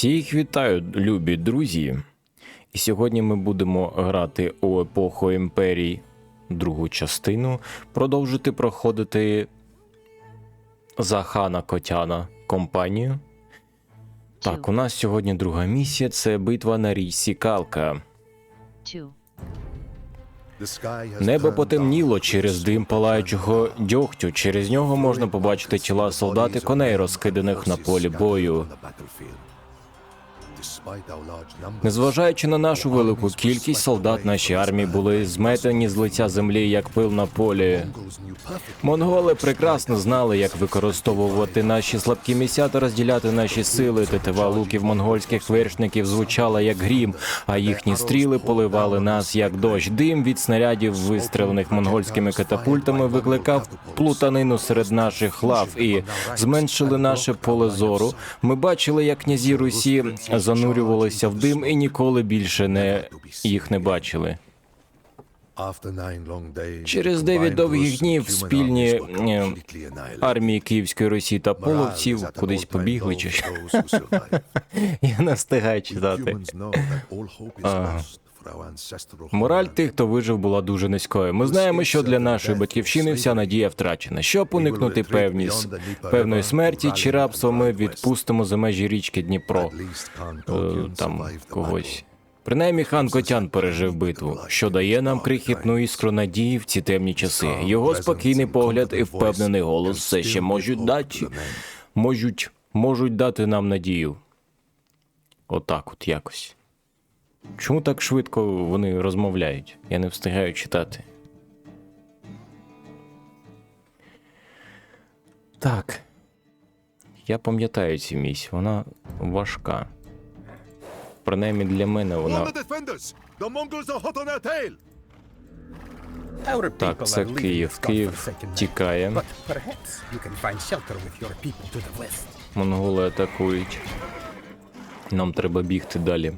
Всіх вітаю, любі друзі. І сьогодні ми будемо грати у епоху імперії другу частину, продовжити проходити за хана Котяна компанію. Так, у нас сьогодні друга місія це битва на річці Калка. Небо потемніло через дим палаючого дьогтю. Через нього можна побачити тіла солдат і коней, розкиданих на полі бою. Незважаючи на нашу велику кількість, солдат нашій армії були зметені з лиця землі, як пил на полі. Монголи прекрасно знали, як використовувати наші слабкі місця та розділяти наші сили. Тетива луків монгольських вершників звучала як грім, а їхні стріли поливали нас як дощ. Дим від снарядів, вистрілених монгольськими катапультами, викликав плутанину серед наших лав і зменшили наше поле зору. Ми бачили, як князі Русі занурювалися в дим і ніколи більше не їх не бачили. Через дев'ять довгих днів спільні е, Армії Київської Росії та половців кудись побігли чи що. Я не встигаю читати. Мораль тих, хто вижив, була дуже низькою. Ми знаємо, що для нашої батьківщини вся надія втрачена. Щоб уникнути певні певної смерті чи рабства, ми відпустимо за межі річки Дніпро. Е, Там когось. Принаймні хан Котян пережив битву, що дає нам крихітну іскру надії в ці темні часи. Його спокійний погляд і впевнений голос все ще можуть дати, можуть, можуть дати нам надію. Отак, от якось. Чому так швидко вони розмовляють? Я не встигаю читати. Так. Я пам'ятаю цю місію, вона важка. Принаймні для мене вона. Так, це Київ. Київ тікає. Монголи атакують. Нам треба бігти далі.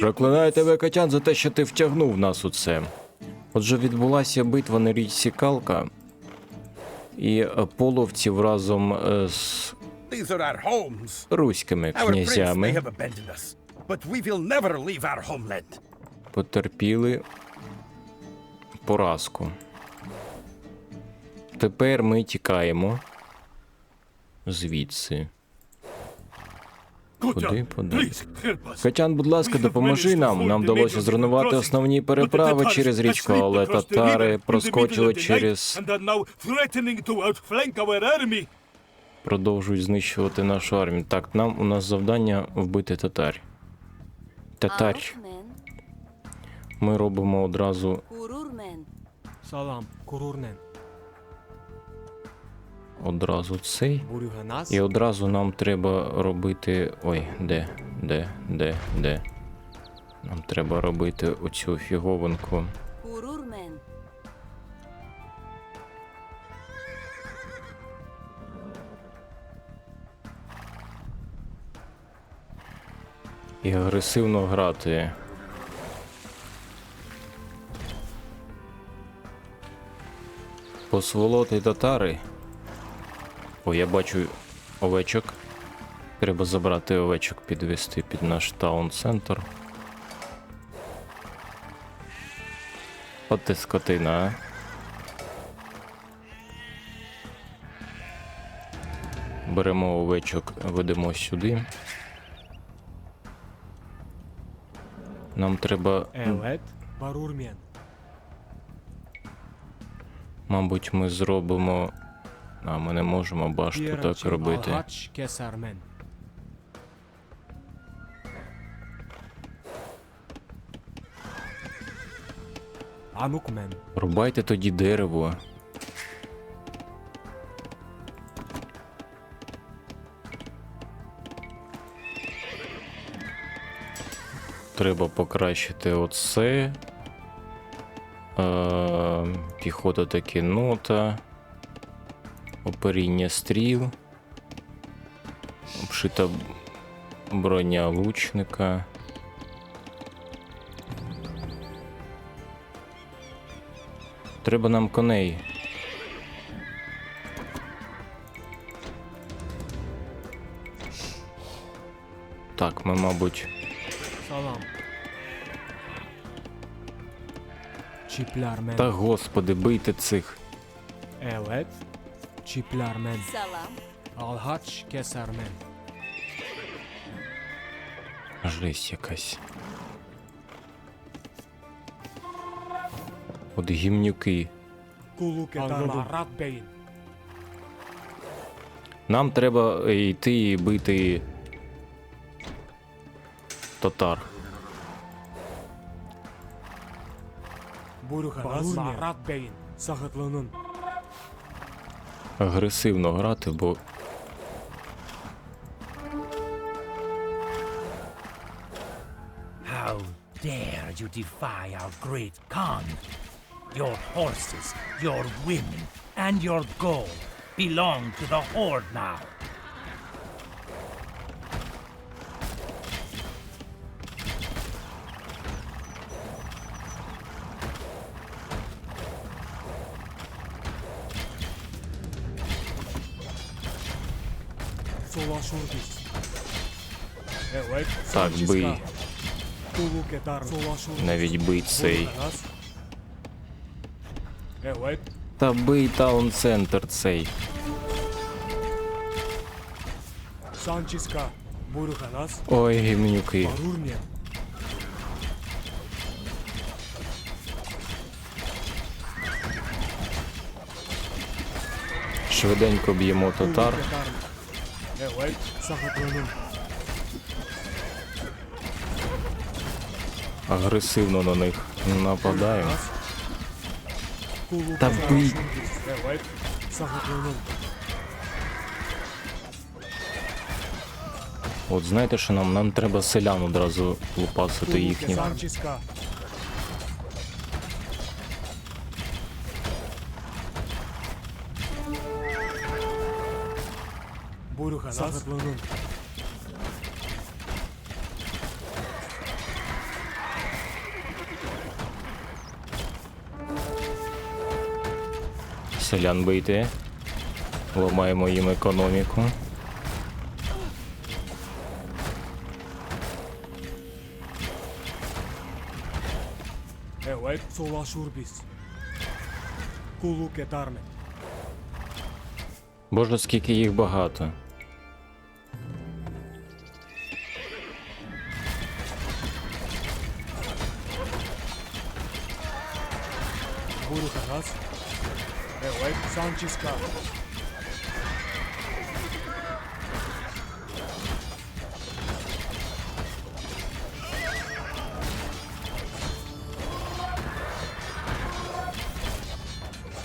Проклинаю тебе, Катян, за те, що ти втягнув нас у це. Отже, відбулася битва на річці Калка, і е, половців разом е, з руськими князями потерпіли поразку. Тепер ми тікаємо звідси. Куди подалі? Катян, будь ласка, допоможи нам. Нам вдалося зруйнувати основні переправи через річку, але татари проскочили через. Продовжують знищувати нашу армію. Так, нам у нас завдання вбити татар. Татар. Ми робимо одразу Salam, Kururnen. Одразу цей. І одразу нам треба робити. Ой, де, де, де, де. Нам треба робити оцю фіговинку. І агресивно грати. Посволоти татари. О, я бачу овечок. Треба забрати овечок, підвести під наш таун-центр. От ти скотина, а. Беремо овечок, ведемо сюди. Нам треба, Evet. Barurmen. мабуть, ми зробимо. А, ми не можемо башту так робити. Рубайте тоді дерево. Треба покращити оце. Е, піхота та кінота. Оперіння стріл, обшита броня лучника. Треба нам коней. Так, ми, мабуть. Салам. Чіпляр Та господи, бийте цих. Елет. Çipler men. Salam. Alhaç keser men. Жесть якась. От гімнюки. Нам треба е, йти і бити татар. Bey'in. Sağıtlığının. Агресивно грати, бо How dare you defy our great Khan? Your horses, your women, and your gold belong to the Horde now. Так, бий. Навіть бий цей. Та бий таун центр цей. Ой, гімнюки. Швиденько б'ємо татар. Агресивно на них нападаємо. Та бий. От знаєте, що нам? Нам треба селян одразу лупасити Kulluk їхні. eder. Селян бити. Ламаємо їм економіку. Evet. Боже, скільки їх багато. Evet. Sanchiska.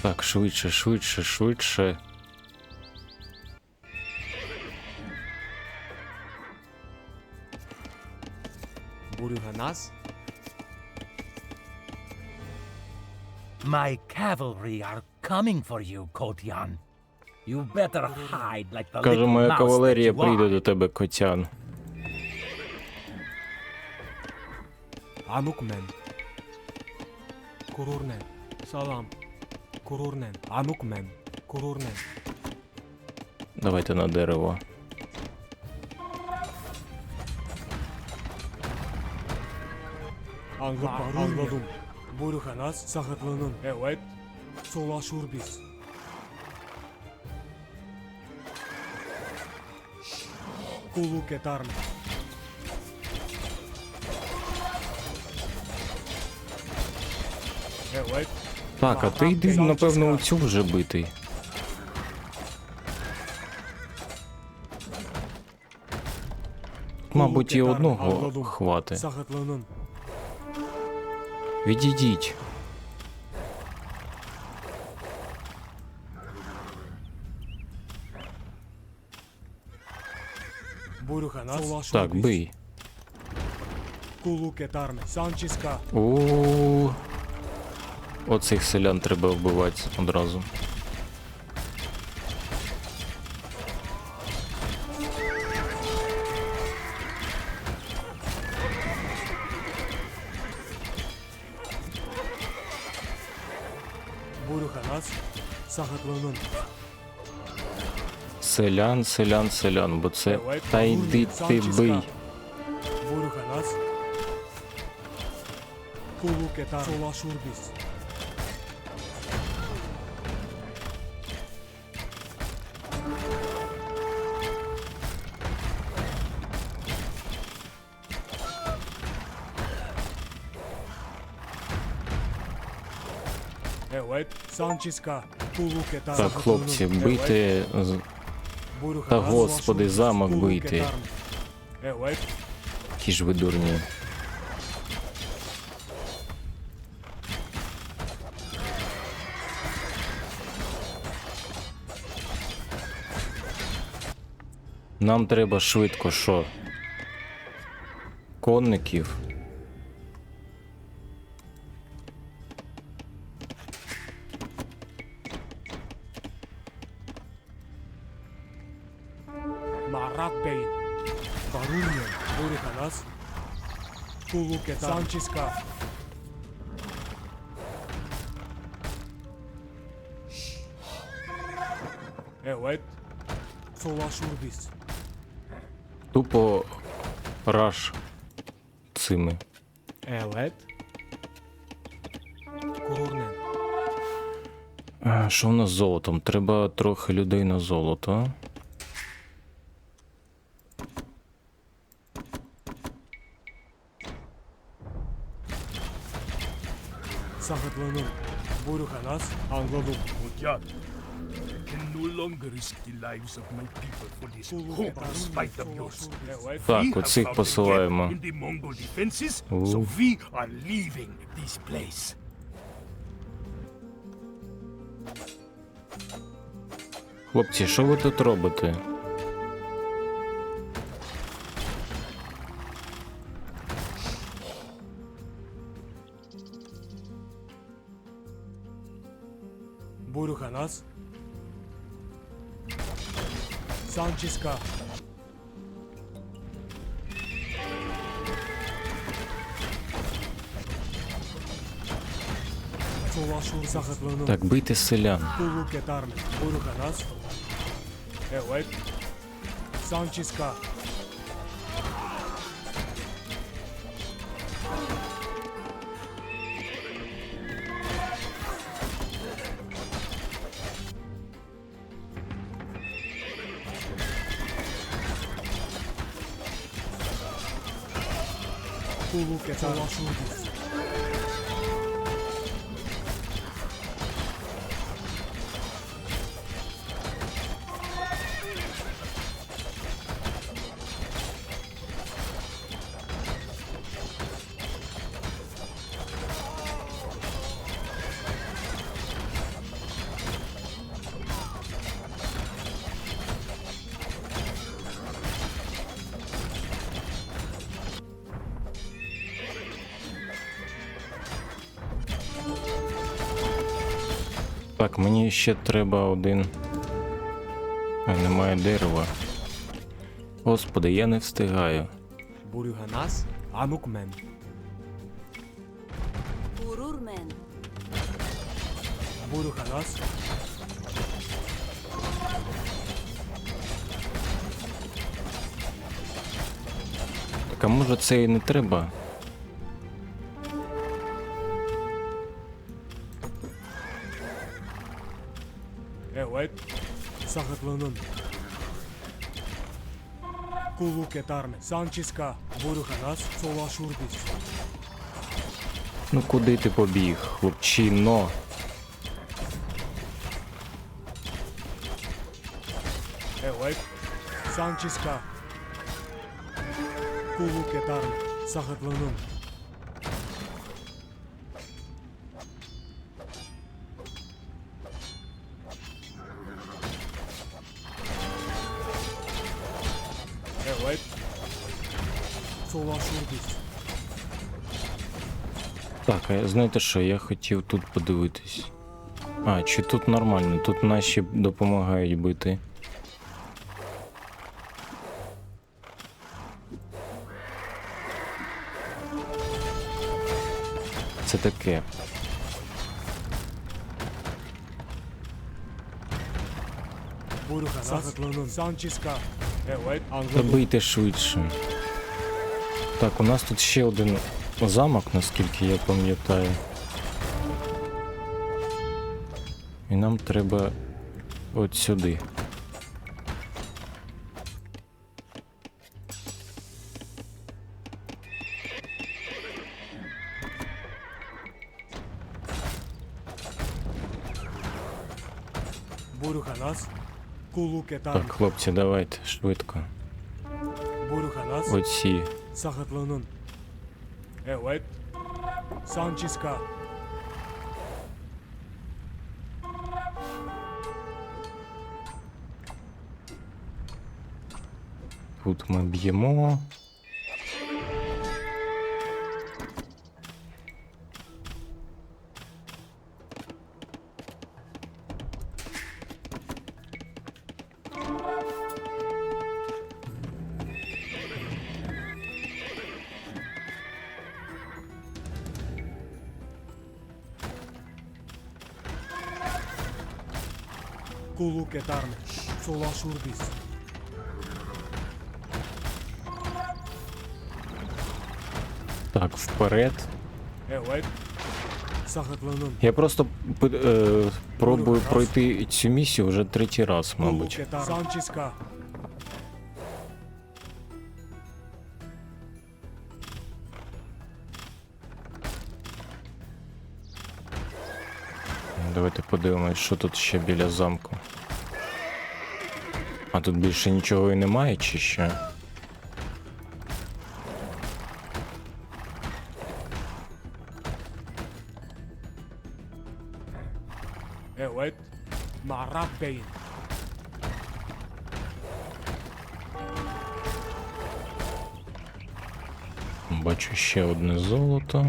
Так, швидше, швидше, швидше. Buyruğunuz. My cavalry are coming for you, Kotian. You better hide like the Каже, little моя mouse that кавалерія you прийде are. до тебе, котян. Anuk men. Kururnen. Salam. Kururnen. Anuk men. Kururnen. Давайте на дерево. Anladım. Anladım. Buyruğunuz. Sağıtlığının. Evet. Eder mi? Evet. Так, а ти йди, напевно, у цю вже битий. Мабуть, і одного хвати. Відійдіть. Так, бий. У Оцих селян треба вбивати одразу. Селян, селян, селян, бо це. Та йди ти бий. Так, хлопці, бийте. Та, господи, замок бийте. Які ж ви дурні. Нам треба швидко що? Конників. Кулукетар. Санчіска. Evet. Солашурбис. Тупо раш цими. Evet. Курурнен. А, Що в нас з золотом? Треба трохи людей на золото. Сахатланın. Буруханас. Anladım. Mudyan, I can no longer risk the lives of my people for this hopeless fight of yours. Так, оцих посилаємо. in the Mongol defenses, so we are leaving this place. Хлопці, що ви тут робите? Санчіска. Так, бийте селян. 攻をかわそうです Так, мені ще треба один. А, немає дерева. Господи, я не встигаю. Буруханас. Амукмен. Ururmen. Буруханас. Так, а може це і не треба? Сахатланın. Кулукетар. Санчіска. Буруханас. Солашурдис. Ну куди ти побіг, хлопчино? Evet. Санчіска. Кулукетар. Сахатланın. Evet. Знаєте що, я хотів тут подивитись. А, чи тут нормально? Тут наші допомагають бити. Це таке. Та бийте швидше. Так, у нас тут ще один замок, наскільки я пам'ятаю. І нам треба от сюди. Так, хлопці, давайте швидко. Оці. Sakatlanın. Evet. Sanchiska. Тут ми б'ємо. Kulu ketar. Sola şurbis. Так, вперед. Sakatlanın. Я просто е, пробую пройти цю місію вже третій раз, мабуть. Давайте подивимось, що тут ще біля замку. А тут більше нічого і немає, чи? Evet. Bey'in. Бачу ще одне золото.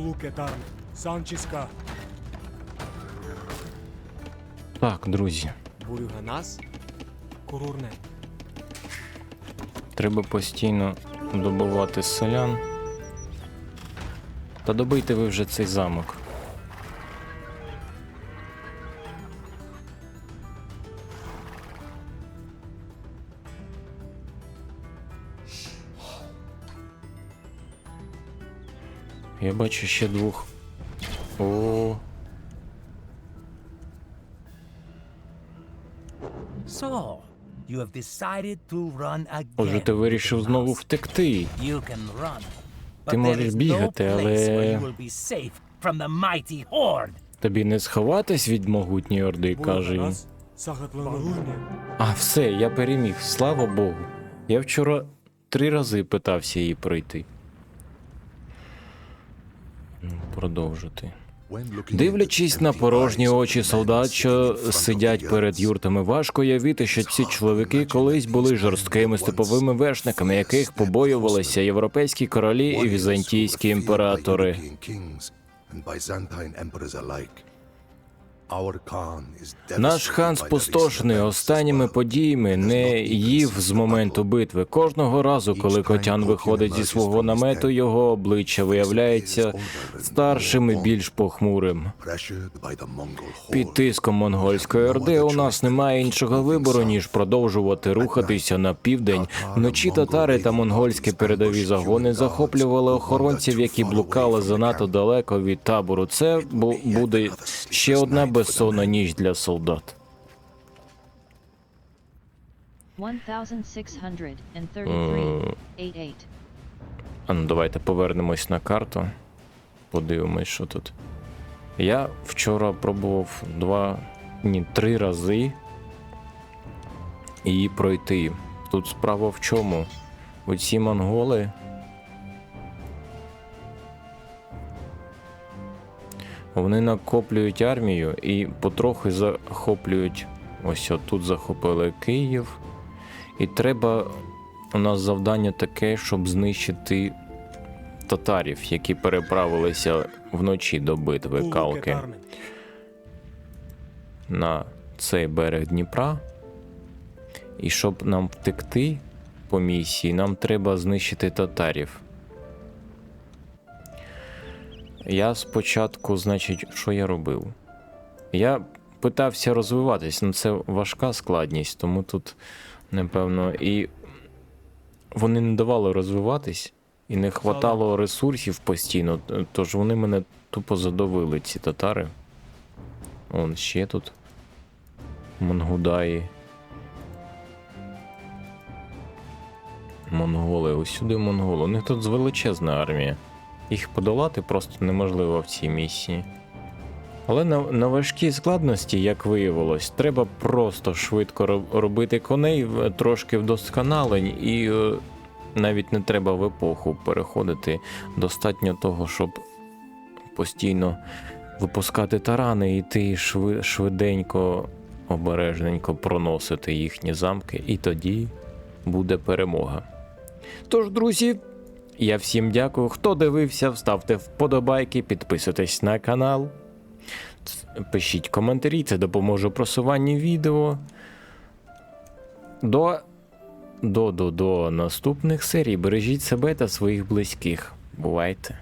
Şurbis. Санчіска. Так, друзі, Бурюганас. Курурне. треба постійно добувати селян. Та добийте ви вже цей замок. Я бачу ще двох. О, So, you have decided to run again. Отже, ти вирішив знову втекти. You can run. Ти можеш бігати, але-. Тобі не сховатись від могутньої орди, каже він. А, все, я переміг, слава Богу. Я вчора три рази питався її пройти. Продовжити. Дивлячись на порожні очі солдат, що сидять перед юртами, важко уявити, що ці чоловіки колись були жорсткими степовими вершниками, яких побоювалися європейські королі і візантійські імператори. Наш хан спустошений останніми подіями не їв з моменту битви. Кожного разу, коли котян виходить зі свого намету, його обличчя виявляється старшим і більш похмурим. Під тиском монгольської орди у нас немає іншого вибору ніж продовжувати рухатися на південь. Вночі татари та монгольські передові загони захоплювали охоронців, які блукали занадто далеко від табору. Це бу- буде ще одна безсонна ніч для солдат. 1633. А ну давайте повернемось на карту. Подивимось, що тут. Я вчора пробував два, ні, три рази її пройти. Тут справа в чому? Оці монголи. Вони накоплюють армію і потрохи захоплюють. Ось от тут захопили Київ. І треба у нас завдання таке, щоб знищити татарів, які переправилися вночі до битви Калки на цей берег Дніпра. І щоб нам втекти по місії, нам треба знищити татарів. Я спочатку, значить, що я робив? Я питався розвиватись, ну це важка складність, тому тут, напевно, і вони не давали розвиватись, і не хватало ресурсів постійно, тож вони мене тупо задавили, ці татари. Он ще тут. Монгудаї. Монголи, усюди монголи. У них тут величезна армія. Їх подолати просто неможливо в цій місії. Але на, на важкій складності, як виявилось, треба просто швидко робити коней, трошки вдосконалень, і е, навіть не треба в епоху переходити. Достатньо того, щоб постійно випускати тарани і йти шви, швиденько, обережненько проносити їхні замки, і тоді буде перемога. Тож, друзі, я всім дякую. Хто дивився, ставте вподобайки, підписуйтесь на канал. Пишіть коментарі, це допоможе у просуванні відео. До, до, до, до наступних серій. Бережіть себе та своїх близьких. Бувайте!